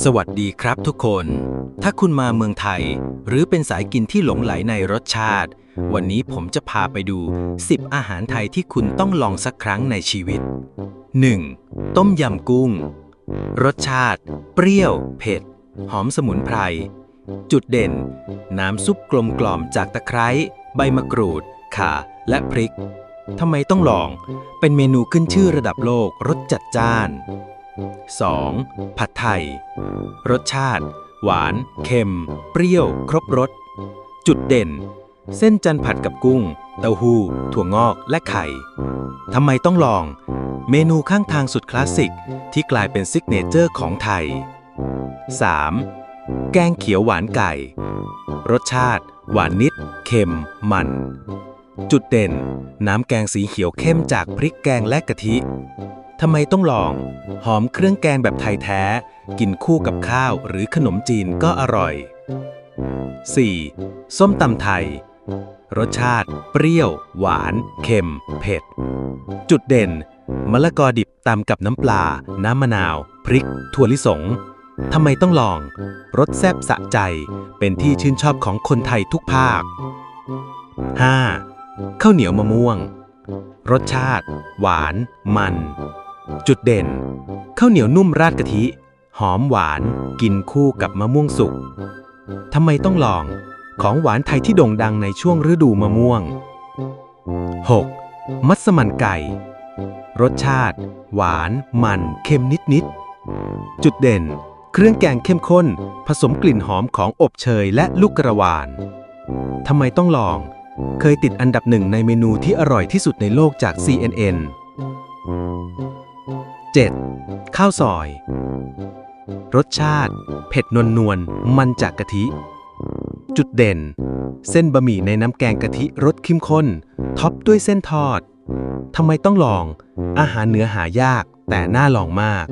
สวัสดีครับทุกคน ถ้าคุณมาเมืองไทย หรือเป็นสายกินที่หลงไหลในรสชาติ วันนี้ผมจะพาไปดู 10 อาหารไทยที่คุณต้องลองสักครั้งในชีวิต 1. ต้มยำกุ้ง รสชาติ เปรี้ยว เผ็ด หอมสมุนไพร จุดเด่น น้ำซุปกลมกล่อมจากตะไคร้ ใบมะกรูด ข่า และพริก ทำไมต้องลอง เป็นเมนูขึ้นชื่อระดับโลกรสจัดจ้าน 2. ผัดไทย รสชาติ หวาน เค็ม เปรี้ยว ครบรส จุดเด่น เส้นจันผัดกับกุ้ง เต้าหู้ ถั่วงอกและไข่ ทำไมต้องลอง เมนูข้างทางสุดคลาสสิก ที่กลายเป็นซิกเนเจอร์ของไทย 3. แกงเขียวหวานไก่ รสชาติ หวานนิด เค็ม มัน จุดเด่น น้ำแกงสีเขียวเข้มจากพริกแกงและกะทิ ทำไมต้องลอง หอมเครื่องแกงแบบไทยแท้ กินคู่กับข้าวหรือขนมจีนก็อร่อย 4. ส้มตำไทย รสชาติ เปรี้ยว หวาน เค็ม เผ็ด จุดเด่น มะละกอดิบตำกับน้ำปลา น้ำมะนาว พริก ถั่วลิสงทำไมต้องลอง รสแซ่บสะใจ เป็นที่ชื่นชอบของคนไทยทุกภาค 5. ข้าวเหนียวมะม่วง รสชาติ หวาน มัน จุดเด่นข้าวเหนียวนุ่มราดกะทิ หอมหวานกินคู่กับมะม่วงสุกทำไมต้องลอง ของหวานไทยที่โด่งดังในช่วงฤดูมะม่วง 6. มัสมั่นไก่ รสชาติ หวาน มัน เค็มนิดๆ จุดเด่น เครื่องแกงเข้มข้น ผสมกลิ่นหอมของอบเชยและลูกกระวานทำไมต้องลอง เคยติดอันดับหนึ่งในเมนูที่อร่อยที่สุดในโลกจาก CNN 7. ข้าวซอย รสชาติ เผ็ดนวลนวลมันจากกะทิ จุดเด่น เส้นบะหมี่ในน้ำแกงกะทิรสเข้มข้น ท็อปด้วยเส้นทอด ทำไมต้องลอง อาหารเนื้อหายากแต่น่าลองมาก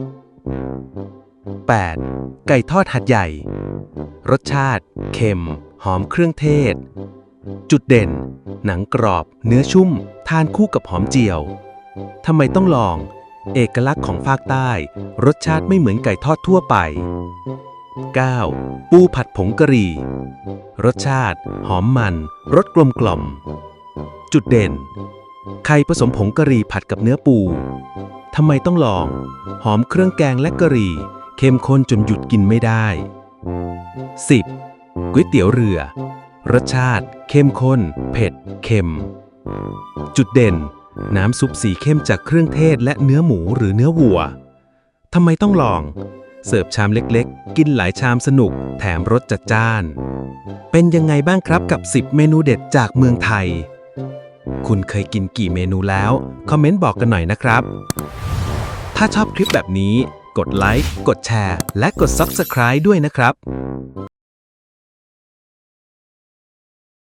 8. ไก่ทอดหัดใหญ่ รสชาติ เค็ม หอมเครื่องเทศ จุดเด่น หนังกรอบ เนื้อชุ่ม ทานคู่กับหอมเจียว ทำไมต้องลอง เอกลักษณ์ของภาคใต้ รสชาติไม่เหมือนไก่ทอดทั่วไป 9. ปูผัดผงกะหรี่ รสชาติ หอมมัน รสกลมกล่อม จุดเด่น ไข่ผสมผงกะหรี่ผัดกับเนื้อปู ทำไมต้องลอง หอมเครื่องแกงและกะหรี่ เข้มข้นจนหยุดกินไม่ได้ 10. ก๋วยเตี๋ยวเรือ รสชาติ เข้มข้น เผ็ด เค็ม จุดเด่น น้ำซุปสีเข้มจากเครื่องเทศและเนื้อหมูหรือเนื้อวัว ทำไมต้องลอง เสิร์ฟชามเล็กๆ กินหลายชามสนุก แถมรสจัดจ้าน เป็นยังไงบ้างครับกับ 10 เมนูเด็ดจากเมืองไทย คุณเคยกินกี่เมนูแล้ว คอมเมนต์บอกกันหน่อยนะครับ ถ้าชอบคลิปแบบนี้ กดไลค์ กดแชร์ และกด Subscribe ด้วยนะครับ